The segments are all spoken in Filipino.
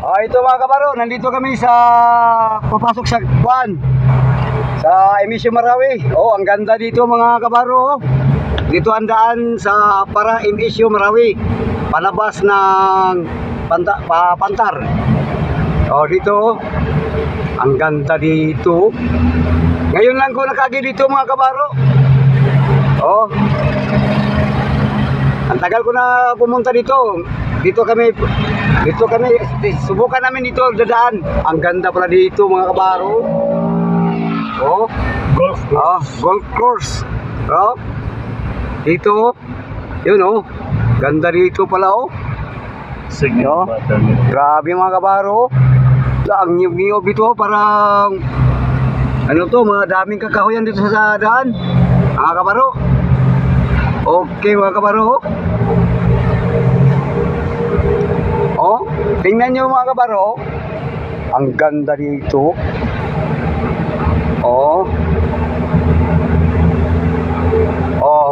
Ah, ito mga kabaro, nandito kami sa papasok sa Kwan. Sa Emisyo Marawi. Oh, ang ganda dito mga kabaro. oh. Dito ang daan sa para Emisyo Marawi. Palabas ng panta, pa, Pantar. Oh, dito. oh. Ang ganda dito. Ngayon lang ko nakagi dito mga kabaro. Oh. Ang tagal ko na pumunta dito. Dito kami dito kami subukan namin dito dadaan. Ang ganda pala dito mga kabaro. Oh, Golf ah, golf course. Oh. Dito. Yun oh. Ganda dito pala oh. Sige, niya. Grabe mga kabaro. Ang niyog-niyog ito parang ano to, mga daming kakahuyan dito sa daan. Mga kabaro. Okay mga kabaro. Oh, tingnan nyo mga kabaro. Ang ganda dito. Oh. Oh.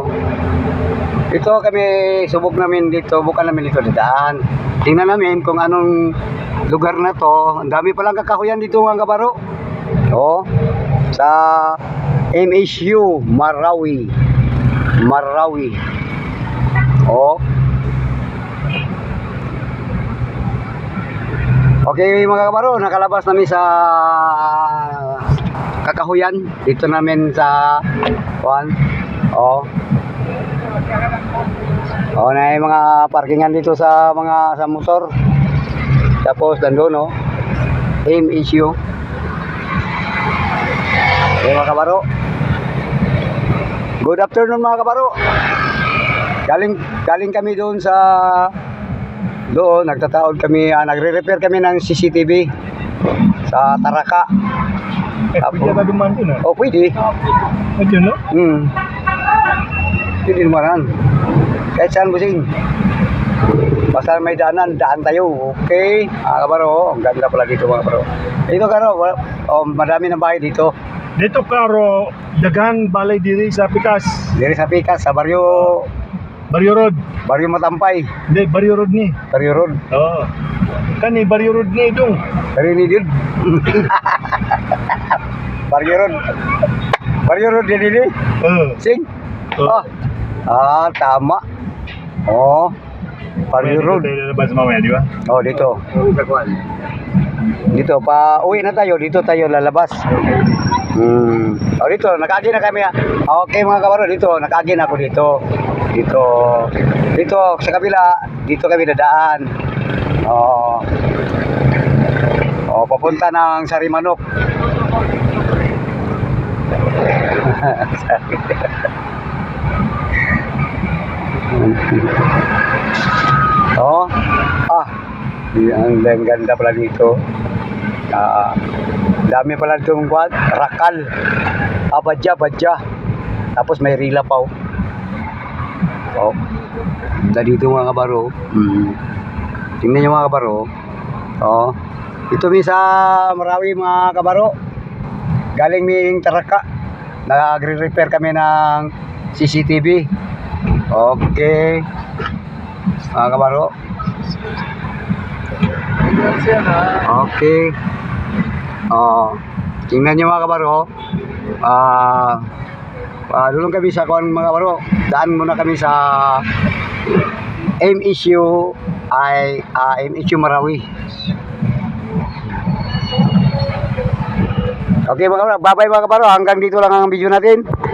Ito kami subok namin dito, bukan namin dito dadaan. Tingnan namin kung anong lugar na to. Ang dami palang kakahuyan dito mga kabaro. Oh. Sa MSU Marawi. Marawi. Oh. Okay mga kabaro, nakalabas namin sa kakahuyan. Dito namin sa Juan. Oh. Oh, na mga parkingan dito sa mga sa motor. Tapos nandun, oh. Aim issue. Okay, mga kabaro. Good afternoon mga kabaro. Galing galing kami doon sa doon nagtataod kami, ah, nagre-repair kami ng CCTV sa Taraka. Eh, pwede ka duman dun ah. Oh, pwede. Pwede no? Hmm. Pwede naman. Kahit saan busing. Basta may daanan, daan tayo. Okay. Ah, kabaro, ang ganda pala dito mga kabaro. Dito karo, wala- oh, madami ng bahay dito. Dito karo, dagan balay diri sa Pikas. Diri sa Pikas, sa baryo, Barrio Road. Baryo Matampay, Hindi, Barrio Road ni. baryo road. Oo. Kani Barrio Road ni dong. Baryo ni Did. baryo road. Barrio road din ini. Oo. Sing. Oo. Ah, ah tama. Oh, baryo road. Labas mamaya, di ba? Oh, dito. Dito, pa uwi na tayo. Dito tayo lalabas. Hmm. Oh, dito, nakagi na kami. Okay, mga kabaro, dito, nakagi na ako dito. Dito, dito, sa kabila, dito kami dadaan. Oh. Oh, papunta ng Sarimanok. oh. Ah, ang ganda pala dito. Ah, dami pala itong kwan, rakal. Ah, badya. Tapos may rila pa oh. Oh. Ganda dito mga kabaro. Hmm. Tingnan nyo mga kabaro. Oh. Ito mi sa Marawi mga kabaro. Galing ming Taraka. Nag-repair kami ng CCTV. Okay. Mga kabaro. Okay. Oh, tingnan niyo mga kabaro. Ah, ah, dulong kami sa kuan mga kabaro. Daan muna kami sa M issue ay ah, M issue Marawi. Okay mga kabaro, bye-bye mga kabaro. Hanggang dito lang ang video natin.